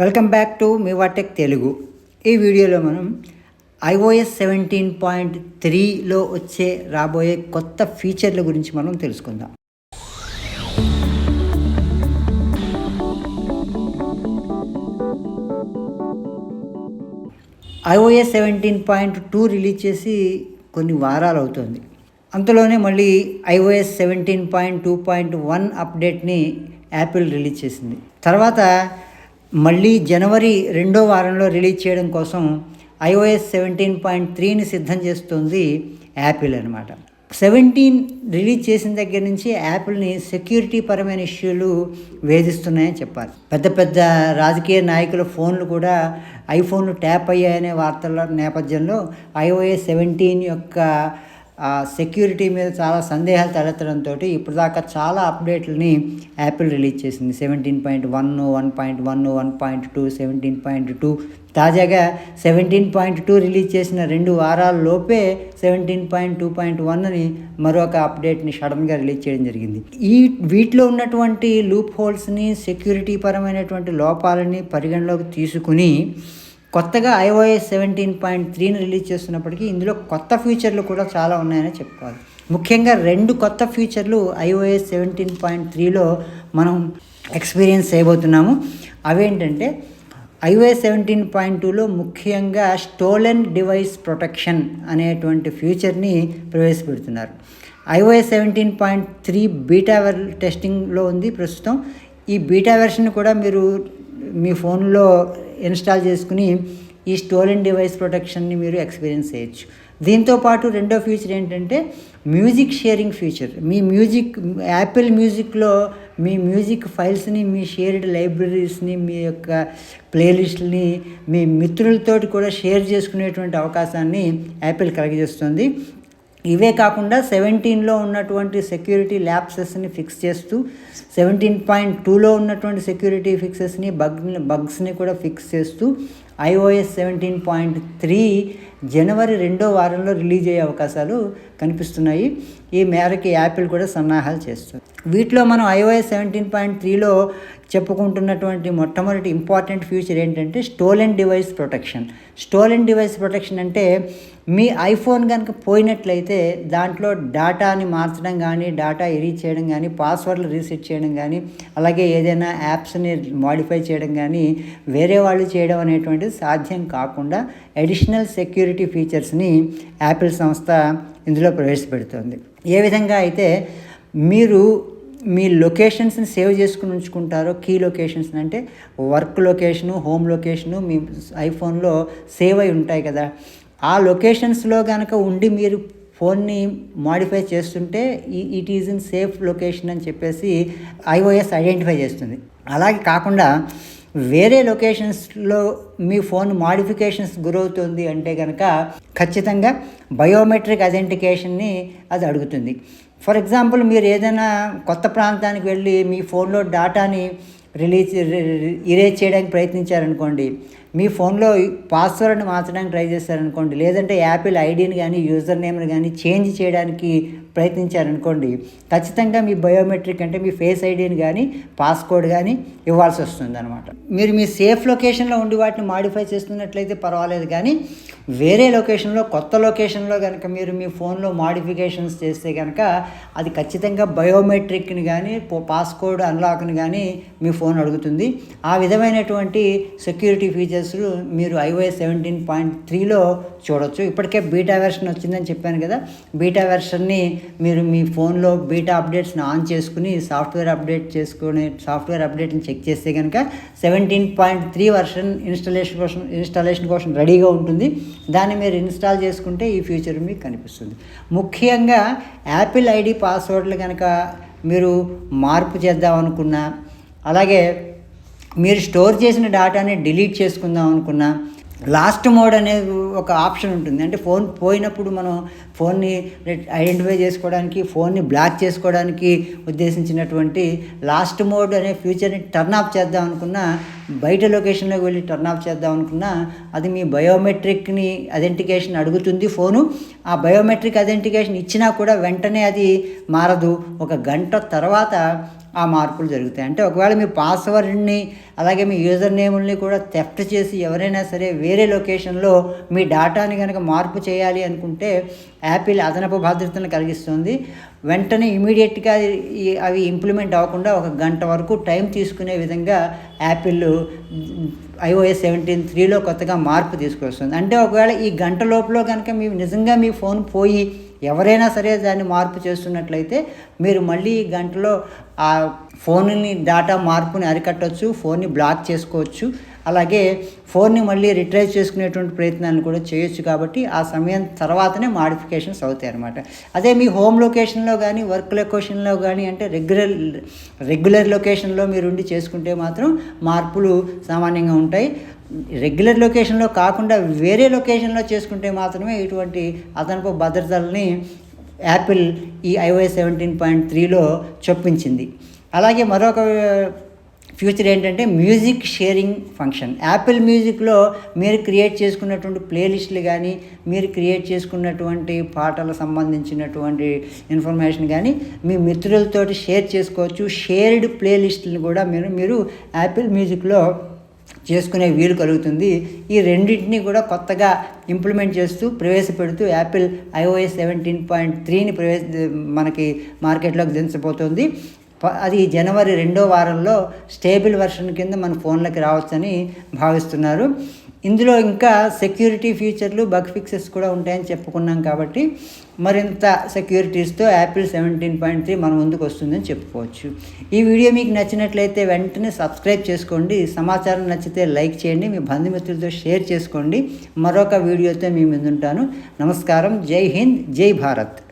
Welcome back to మీవాటెక్ తెలుగు. ఈ వీడియోలో మనం ఐఓఎస్ సెవెంటీన్ పాయింట్ త్రీలో వచ్చే రాబోయే కొత్త ఫీచర్ల గురించి మనం తెలుసుకుందాం. IOS seventeen point two release చేసి కొన్ని వారాలు అవుతుంది. అంతలోనే మళ్ళీ iOS seventeen point two point one అప్డేట్ని Apple release చేసింది. తర్వాత మళ్ళీ జనవరి రెండో వారంలో రిలీజ్ చేయడం కోసం ఐఓఎస్ సెవెంటీన్ పాయింట్ త్రీని సిద్ధం చేస్తుంది యాపిల్ అనమాట సెవెంటీన్ రిలీజ్ చేసిన దగ్గర నుంచి యాపిల్ని సెక్యూరిటీ పరమైన ఇష్యూలు వేధిస్తున్నాయని చెప్పాలి. పెద్ద పెద్ద రాజకీయ నాయకుల ఫోన్లు కూడా ఐఫోన్లు ట్యాప్ అయ్యాయనే వార్తల నేపథ్యంలో ఐఓఎస్ సెవెంటీన్ యొక్క సెక్యూరిటీ మీద చాలా సందేహాలు తలెత్తడంతో ఇప్పటిదాకా చాలా అప్డేట్లని యాపిల్ రిలీజ్ చేసింది. Seventeen point one one point one one point two seventeen point two. తాజాగా సెవెంటీన్ పాయింట్ టూ రిలీజ్ చేసిన రెండు వారాల లోపే seventeen point two point one అని మరొక అప్డేట్ని సడన్గా రిలీజ్ చేయడం జరిగింది. ఈ వీటిలో ఉన్నటువంటి లూప్ హోల్స్ని సెక్యూరిటీ పరమైనటువంటి లోపాలని పరిగణలోకి తీసుకుని కొత్తగా ఐఓఎస్ సెవెంటీన్ పాయింట్ త్రీని రిలీజ్ చేస్తున్నప్పటికీ ఇందులో కొత్త ఫీచర్లు కూడా చాలా ఉన్నాయని చెప్పుకోవాలి. ముఖ్యంగా రెండు కొత్త ఫీచర్లు ఐఓఎస్ సెవెంటీన్ పాయింట్ త్రీలో మనం ఎక్స్పీరియన్స్ చేయబోతున్నాము. అవేంటంటే ఐఓఎస్ సెవెంటీన్ పాయింట్ టూలో ముఖ్యంగా స్టోలెన్ డివైస్ ప్రొటెక్షన్ అనేటువంటి ఫ్యూచర్ని ప్రవేశపెడుతున్నారు. IOS seventeen point three beta టెస్టింగ్లో ఉంది ప్రస్తుతం. ఈ బీటా వెర్షన్ కూడా మీరు మీ ఫోన్లో ఇన్స్టాల్ చేసుకుని ఈ స్టోలెన్ డివైస్ ప్రొటెక్షన్ని మీరు ఎక్స్పీరియన్స్ చేయొచ్చు. దీంతో పాటు రెండో ఫీచర్ ఏంటంటే మ్యూజిక్ షేరింగ్ ఫీచర్ మీ మ్యూజిక్ యాపిల్ మ్యూజిక్లో మీ మ్యూజిక్ ఫైల్స్ని మీ షేర్డ్ లైబ్రరీస్ని మీ యొక్క ప్లేలిస్ట్ని మీ మిత్రులతోటి కూడా షేర్ చేసుకునేటువంటి అవకాశాన్ని యాపిల్ కలిగజేస్తుంది. ఇవే కాకుండా సెవెంటీన్లో ఉన్నటువంటి సెక్యూరిటీ ల్యాప్సెస్ని ఫిక్స్ చేస్తూ సెవెంటీన్ పాయింట్ టూలో ఉన్నటువంటి సెక్యూరిటీ ఫిక్సెస్ని బగ్ బగ్స్ని కూడా ఫిక్స్ చేస్తూ ఐఓఎస్ సెవెంటీన్ పాయింట్ త్రీ జనవరి రెండో వారంలో రిలీజ్ అయ్యే అవకాశాలు కనిపిస్తున్నాయి. ఈ మేరకి యాపిల్ కూడా సన్నాహాలు చేస్తుంది. వీటిలో మనం ఐఓఎస్ సెవెంటీన్ పాయింట్ త్రీలో చెప్పుకుంటున్నటువంటి మొట్టమొదటి ఇంపార్టెంట్ ఫ్యూచర్ ఏంటంటే stolen device protection. Stolen device protection అంటే మీ ఐఫోన్ కనుక పోయినట్లయితే దాంట్లో డేటాని మార్చడం కానీ డేటా ఎరీజ్ చేయడం కానీ పాస్వర్డ్లు రీసెట్ చేయడం కానీ అలాగే ఏదైనా యాప్స్ని మాడిఫై చేయడం కానీ వేరే వాళ్ళు చేయడం అనేటువంటిది సాధ్యం కాకుండా అడిషనల్ సెక్యూరిటీ ఫీచర్స్ని యాపిల్ సంస్థ ఇందులో ప్రవేశపెడుతుంది. ఏ విధంగా అయితే మీరు మీ లొకేషన్స్ని సేవ్ చేసుకుని ఉంచుకుంటారో కీ లొకేషన్స్ అంటే వర్క్ లొకేషను హోమ్ లొకేషను మీ ఐఫోన్లో సేవ్ అయి ఉంటాయి కదా. లొకేషన్స్లో కనుక ఉండి మీరు ఫోన్ని మాడిఫై చేస్తుంటే it is in safe location అని చెప్పేసి ఐఓఎస్ ఐడెంటిఫై చేస్తుంది. అలాగే కాకుండా వేరే లొకేషన్స్లో మీ ఫోన్ మాడిఫికేషన్స్ గురవుతుంది అంటే కనుక ఖచ్చితంగా బయోమెట్రిక్ అథెంటికేషన్ని అది అడుగుతుంది. ఫర్ ఎగ్జాంపుల్ మీరు ఏదైనా కొత్త ప్రాంతానికి వెళ్ళి మీ ఫోన్లో డేటాని రిలీజ్ ఇరేజ్ చేయడానికి ప్రయత్నించారనుకోండి మీ ఫోన్లో పాస్వర్డ్ని మార్చడానికి ట్రై చేస్తారనుకోండి లేదంటే యాపిల్ ఐడిని కానీ యూజర్ నేమ్ని కానీ చేంజ్ చేయడానికి ప్రయత్నించారనుకోండి ఖచ్చితంగా మీ బయోమెట్రిక్ అంటే మీ ఫేస్ ఐడిని కానీ పాస్కోడ్ కానీ ఇవ్వాల్సి వస్తుంది అనమాట మీరు మీ సేఫ్ లొకేషన్లో ఉండి వాటిని మాడిఫై చేస్తున్నట్లయితే పర్వాలేదు కానీ వేరే లొకేషన్లో కొత్త లొకేషన్లో కనుక మీరు మీ ఫోన్లో మాడిఫికేషన్స్ చేస్తే కనుక అది ఖచ్చితంగా బయోమెట్రిక్ని కానీ పాస్కోడ్ అన్లాక్ని కానీ మీ ఫోన్ అడుగుతుంది. ఆ విధమైనటువంటి సెక్యూరిటీ ఫీచర్స్ మీరు ఐఓఎస్ సెవెంటీన్ పాయింట్ త్రీలో చూడొచ్చు. ఇప్పటికే బీటా వెర్షన్ వచ్చిందని చెప్పాను కదా బీటా వెర్షన్ని మీరు మీ ఫోన్లో బీటా అప్డేట్స్ని ఆన్ చేసుకుని సాఫ్ట్వేర్ అప్డేట్ చేసుకుని సాఫ్ట్వేర్ అప్డేట్ని చెక్ చేస్తే కనుక seventeen point three version installation కోసం ఇన్స్టాలేషన్ కోసం రెడీగా ఉంటుంది. దాన్ని మీరు ఇన్స్టాల్ చేసుకుంటే ఈ ఫ్యూచర్ మీకు కనిపిస్తుంది. ముఖ్యంగా యాపిల్ ఐడి పాస్వర్డ్లు కనుక మీరు మార్పు చేద్దాం అనుకున్నా అలాగే మీరు స్టోర్ చేసిన డేటాని డిలీట్ చేసుకుందాం అనుకున్నా లాస్ట్ మోడ్ అనేది ఒక ఆప్షన్ ఉంటుంది. అంటే ఫోన్ పోయినప్పుడు మనం ఫోన్ని ఐడెంటిఫై చేసుకోవడానికి ఫోన్ని బ్లాక్ చేసుకోవడానికి ఉద్దేశించినటువంటి లాస్ట్ మోడ్ అనే ఫ్యూచర్ని టర్న్ ఆఫ్ చేద్దాం అనుకున్నా బయట లొకేషన్లోకి వెళ్ళి టర్న్ ఆఫ్ చేద్దాం అనుకున్నా అది మీ బయోమెట్రిక్ని అథెంటికేషన్ అడుగుతుంది ఫోను. ఆ బయోమెట్రిక్ అథెంటికేషన్ ఇచ్చినా కూడా వెంటనే అది మారదు. ఒక గంట తర్వాత ఆ మార్పులు జరుగుతాయి. అంటే ఒకవేళ మీ పాస్వర్డ్ని అలాగే మీ యూజర్ నేముల్ని కూడా థెఫ్ట్ చేసి ఎవరైనా సరే వేరే లొకేషన్లో మీ డాటాని కనుక మార్పు చేయాలి అనుకుంటే యాపిల్ అదనపు భద్రతను కలిగిస్తుంది. వెంటనే ఇమీడియట్గా అవి ఇంప్లిమెంట్ అవ్వకుండా ఒక గంట వరకు టైం తీసుకునే విధంగా యాపిల్ ఐఓఎస్ సెవెంటీన్ త్రీలో కొత్తగా మార్పు తీసుకొస్తుంది. అంటే ఒకవేళ ఈ గంట లోపల కనుక మీ నిజంగా మీ ఫోన్ పోయి ఎవరైనా సరే దాన్ని మార్పు చేస్తున్నట్లయితే మీరు మళ్ళీ ఈ గంటలో ఆ ఫోన్ని డేటా మార్పుని అరికట్టవచ్చు ఫోన్ని బ్లాక్ చేసుకోవచ్చు. అలాగే ఫోన్ని మళ్ళీ రిట్రైవ్ చేసుకునేటువంటి ప్రయత్నాన్ని కూడా చేయొచ్చు కాబట్టి ఆ సమయం తర్వాతనే మాడిఫికేషన్స్ అవుతాయి అనమాట అదే మీ హోమ్ లొకేషన్లో కానీ వర్క్ లొకేషన్లో కానీ అంటే రెగ్యులర్ రెగ్యులర్ లొకేషన్లో మీరు ఉండి చేసుకుంటే మాత్రం మార్పులు సామాన్యంగా ఉంటాయి. రెగ్యులర్ లొకేషన్లో కాకుండా వేరే లొకేషన్లో చేసుకుంటే మాత్రమే ఇటువంటి అదనపు భద్రతల్ని యాపిల్ ఈ ఐఓఎస్ సెవెంటీన్ పాయింట్ త్రీలో చొప్పించింది. అలాగే మరొక ఫ్యూచర్ ఏంటంటే మ్యూజిక్ షేరింగ్ ఫంక్షన్. యాపిల్ మ్యూజిక్లో మీరు క్రియేట్ చేసుకున్నటువంటి ప్లేలిస్టులు కానీ మీరు క్రియేట్ చేసుకున్నటువంటి పాటలకు సంబంధించినటువంటి ఇన్ఫర్మేషన్ కానీ మీ మిత్రులతో షేర్ చేసుకోవచ్చు. షేర్డ్ ప్లేలిస్టులను కూడా మీరు మీరు యాపిల్ మ్యూజిక్లో చేసుకునే వీలు కలుగుతుంది. ఈ రెండింటిని కూడా కొత్తగా ఇంప్లిమెంట్ చేస్తూ ప్రవేశపెడుతూ యాపిల్ ఐఓఎస్ సెవెంటీన్ పాయింట్ త్రీని ప్రవేశ మనకి మార్కెట్లోకి దించబోతోంది. అది జనవరి రెండో వారంలో స్టేబుల్ వర్షన్ కింద మన ఫోన్లకి రావచ్చని భావిస్తున్నారు. ఇందులో ఇంకా సెక్యూరిటీ ఫీచర్లు బగ్ ఫిక్సెస్ కూడా ఉంటాయని చెప్పుకున్నాం కాబట్టి మరింత సెక్యూరిటీస్తో యాపిల్ సెవెంటీన్ పాయింట్ త్రీ మన ముందుకు వస్తుందని చెప్పుకోవచ్చు. ఈ వీడియో మీకు నచ్చినట్లయితే వెంటనే సబ్స్క్రైబ్ చేసుకోండి. సమాచారం నచ్చితే లైక్ చేయండి. మీ బంధుమిత్రులతో షేర్ చేసుకోండి. మరొక వీడియోతో మీ ముందుంటాను. నమస్కారం. జై హింద్. జై భారత్.